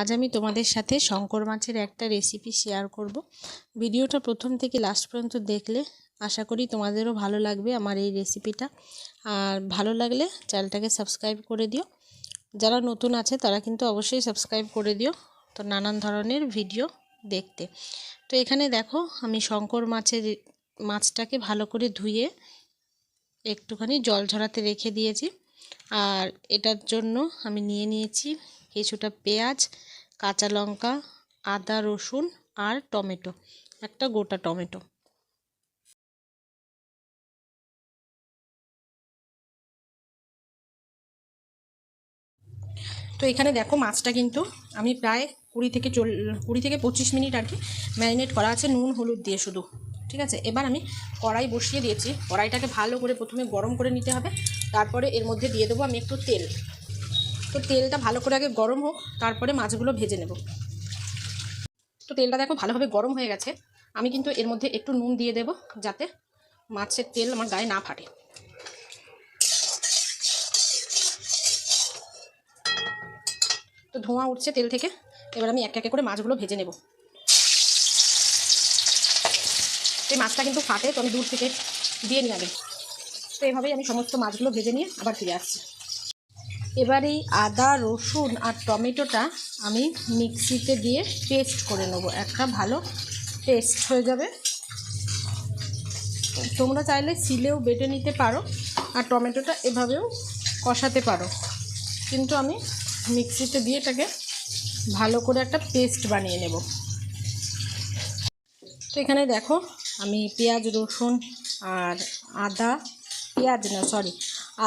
আজ আমি তোমাদের সাথে শঙ্কর মাছের একটা রেসিপি শেয়ার করব। ভিডিওটা প্রথম থেকে লাস্ট পর্যন্ত দেখলে আশা করি তোমাদেরও ভালো লাগবে আমার এই রেসিপিটা আর ভালো লাগলে চ্যানেলটাকে সাবস্ক্রাইব করে দিও। যারা নতুন আছে তারা কিন্তু অবশ্যই সাবস্ক্রাইব করে দিও তো নানান ধরনের ভিডিও দেখতে। তো এখানে দেখো আমি শঙ্কর মাছের মাছটাকে ভালো করে ধুয়ে একটুখানি জল ঝরাতে রেখে দিয়েছি। আর এটার জন্য আমি নিয়ে নিয়েছি কিছুটা পেঁয়াজ, কাঁচা লঙ্কা, আদা, রসুন আর টমেটো। একটা গোটা টমেটো। তো এখানে দেখো মাছটা কিন্তু আমি প্রায় কুড়ি থেকে চল, কুড়ি থেকে পঁচিশ মিনিট আর কি ম্যারিনেট করা আছে নুন, হলুদ দিয়ে শুধু, ঠিক আছে? এবার আমি কড়াই বসিয়ে দিয়েছি। কড়াইটাকে ভালো করে প্রথমে গরম করে নিতে হবে। তারপরে এর মধ্যে দিয়ে দেবো আমি একটু তেল। তো তেলটা ভালো করে আগে গরম হোক, তারপরে মাছগুলো ভেজে নেব। তো তেলটা দেখো ভালোভাবে গরম হয়ে গেছে। আমি কিন্তু এর মধ্যে একটু নুন দিয়ে দেব যাতে মাছের তেল আমার গায়ে না ফাটে। তো ধোঁয়া উঠছে তেল থেকে, এবার আমি এক একে করে মাছগুলো ভেজে নেব। এই মাছটা কিন্তু ফাটে, তো আমি দূর থেকে দিয়ে নিয়ে আগে। তো এভাবেই আমি সমস্ত মাছগুলো ভেজে নিয়ে আবার ফিরে আসছি। এবার এই আদা, রসুন আর টমেটোটা আমি মিক্সিতে দিয়ে পেস্ট করে নেব। একটা ভালো পেস্ট হয়ে যাবে। তোমরা চাইলে সিলেও বেটে নিতে পারো আর টমেটোটা এভাবেও কষাতে পারো। কিন্তু আমি মিক্সিতে দিয়ে এটাকে ভালো করে একটা পেস্ট বানিয়ে নেব। তো এখানে দেখো, আমি পেঁয়াজ, রসুন আর আদা, পেঁয়াজ না সরি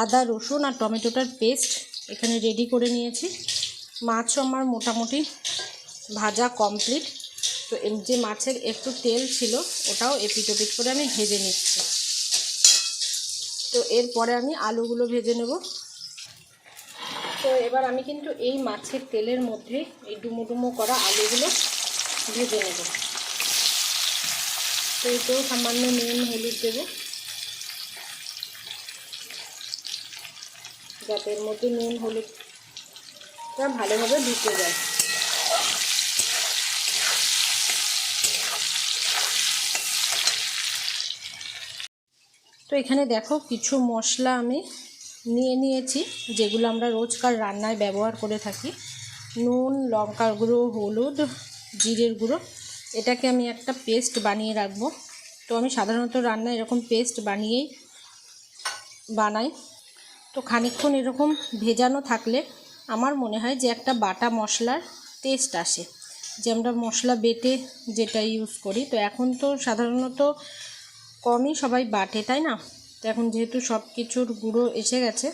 আদা, রসুন আর টমেটোটার পেস্ট এখানে রেডি করে নিয়েছি। মাছও আমার মোটামুটি ভাজা কমপ্লিট তো যে মাছের একটু তেল ছিল, ওটাও এপিটোপিট করে আমি ভেজে নিচ্ছি। তো এরপরে আমি আলুগুলো ভেজে নেব। তো এবার আমি কিন্তু এই মাছের তেলের মধ্যে এই ডুমো ডুমো করা আলুগুলো ভেজে নেব। তো এতেও সামান্য নুন, হলুদ দেবো। যাতে এর মধ্যে নুন হলুদটা ভালোভাবে ঢুকে যায়। তো এখানে দেখো কিছু মশলা আমি নিয়ে নিয়েছি, যেগুলো আমরা রোজকার রান্নায় ব্যবহার করে থাকি। নুন লঙ্কার গুঁড়ো, হলুদ, জিরের গুঁড়ো, এটাকে আমি একটা পেস্ট বানিয়ে রাখব। তো আমি সাধারণত রান্না এরকম পেস্ট বানিয়েই বানাই। তো খানিক্ষণ এরকম ভেজানো থাকলে আমার মনে হয় যে একটা বাটা মশলার টেস্ট আসে। যে আমরা মশলা বেটে যেটা ইউজ করি, তো এখন তো সাধারণত কমই সবাই বাটে, তাই না? তো এখন যেহেতু সব কিছুর গুঁড়ো এসে গেছে,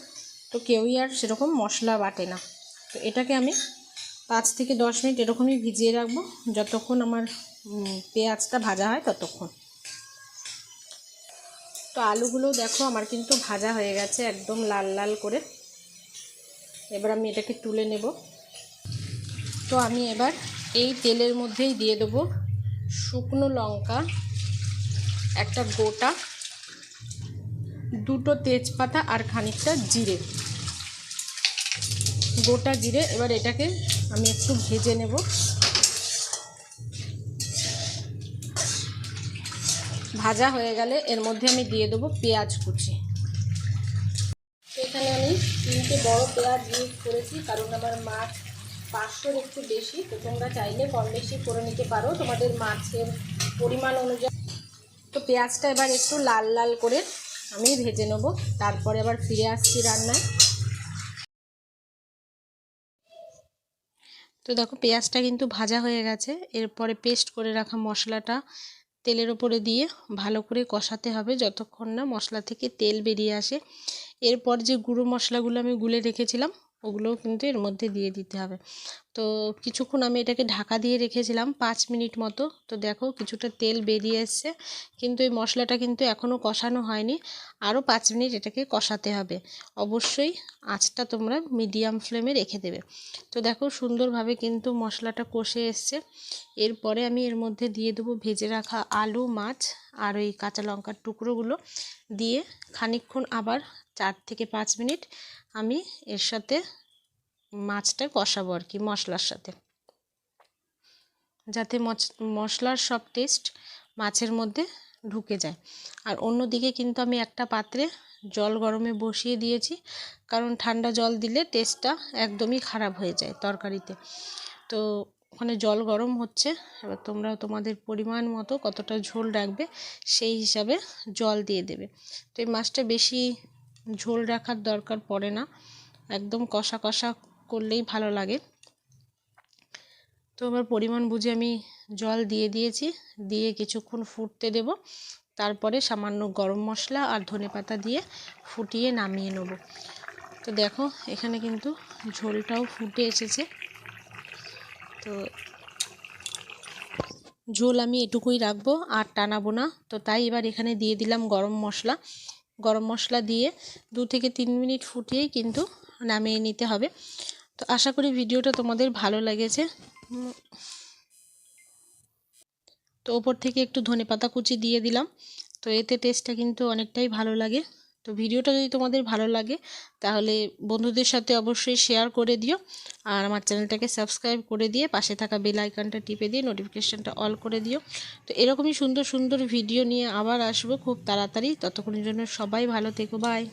তো কেউই আর সেরকম মশলা বাটে না। তো এটাকে আমি পাঁচ থেকে দশ মিনিট এরকমই ভিজিয়ে রাখব, যতক্ষণ আমার পেঁয়াজটা ভাজা হয় ততক্ষণ। তো আলুগুলো দেখো, আমার কিন্তু ভাজা হয়ে গেছে একদম লাল লাল করে। এবার আমি এটাকে তুলে নেব। তো আমি এবার এই তেলের মধ্যেই দিয়ে দেবো শুকনো লঙ্কা, একটা গোটা, দুটো তেজপাতা আর খানিকটা জিরে। গোটা জিরে, এবার এটাকে আমি একটু ভেজে নেব। ভাজা হয়ে গেলে এর মধ্যে আমি দিয়ে দেবো পেঁয়াজ কুচি। এখানে আমি তিনটে বড় পেঁয়াজ ইউজ করেছি, কারণ আমার মাছ পাঁচশোর একটু বেশি, তো তোমরা চাইলে কম বেশি করে নিতে পারো। তোমাদের মাছের পরিমাণ অনুযায়ী তো পেঁয়াজটা এবার একটু লাল লাল করে আমি ভেজে নেব, তারপরে আবার ফিরে আসছি রান্নায়। তো দেখো, পেঁয়াজটা কিন্তু ভাজা হয়ে গেছে, এরপরে পেস্ট করে রাখা মশলাটা তেলের ওপরে দিয়ে ভালো করে কষাতে হবে যতক্ষণ না মশলা থেকে তেল বেরিয়ে আসে। এরপর যে গুঁড়ো মশলাগুলো আমি গুলে রেখেছিলাম ওগুলোও কিন্তু এর মধ্যে দিয়ে দিতে হবে। তো কিছুক্ষণ আমি এটাকে ঢাকা দিয়ে রেখেছিলাম পাঁচ মিনিট মতো। তো দেখো কিছুটা তেল বেরিয়ে এসছে। কিন্তু এই মশলাটা কিন্তু এখনও কষানো হয়নি। আরও পাঁচ মিনিট এটাকে কষাতে হবে। অবশ্যই আঁচটা তোমরা মিডিয়াম ফ্লেমে রেখে দেবে। তো দেখো সুন্দরভাবে কিন্তু মশলাটা কষে এসছে। এরপরে আমি এর মধ্যে দিয়ে দেবো ভেজে রাখা আলু, মাছ আর ওই কাঁচা লঙ্কার টুকরোগুলো। দিয়ে খানিকক্ষণ আবার চার থেকে পাঁচ মিনিট আমি এর সাথে মাছটা কষাবো আর কি, মশলার সাথে। যাতে মশলার সব টেস্ট মাছের মধ্যে ঢুকে যায়। আর অন্যদিকে কিন্তু আমি একটা পাত্রে জল গরমে বসিয়ে দিয়েছি, কারণ ঠান্ডা জল দিলে টেস্টটা একদমই খারাপ হয়ে যায় তরকারিতে। তো ওখানে জল গরম হচ্ছে, এবার তোমরা তোমাদের পরিমাণ মতো কতটা ঝোল রাখবে সেই হিসাবে জল দিয়ে দেবে। তো এই মাছটা বেশি ঝোল রাখার দরকার পড়ে না। একদম কষা কষা করলেই ভালো লাগে। তো আমার পরিমাণ বুঝে আমি জল দিয়ে দিয়েছি। দিয়ে কিছুক্ষণ ফুটতে দেব। তারপরে সামান্য গরম মশলা আর ধনেপাতা দিয়ে ফুটিয়ে নামিয়ে নেব। তো দেখো, এখানে কিন্তু ঝোলটাও ফুটে এসেছে। তো ঝোল আমি এটুকুই রাখব, আর টানাবো না। তো তাই এবার এখানে দিয়ে দিলাম গরম মশলা। গরম মশলা দিয়ে দু থেকে তিন মিনিট ফুটিয়েই কিন্তু নামিয়ে নিতে হবে। তো আশা করি ভিডিওটা তোমাদের ভালো লেগেছে। তো ওপর থেকে একটু ধনে পাতা কুচি দিয়ে দিলাম। তো এতে টেস্টটা কিন্তু অনেকটাই ভালো লাগে। তো ভিডিওটা যদি তোমাদের ভালো লাগে, তাহলে বন্ধুদের সাথে অবশ্যই শেয়ার করে দিও। আর আমার চ্যানেলটাকে সাবস্ক্রাইব করে দিয়ে পাশে থাকা বেল আইকনটা টিপে দিয়ে নোটিফিকেশানটা অল করে দিও। তো এরকমই সুন্দর সুন্দর ভিডিও নিয়ে আবার আসব খুব তাড়াতাড়ি। ততক্ষণের জন্য সবাই ভালো থেকো বাই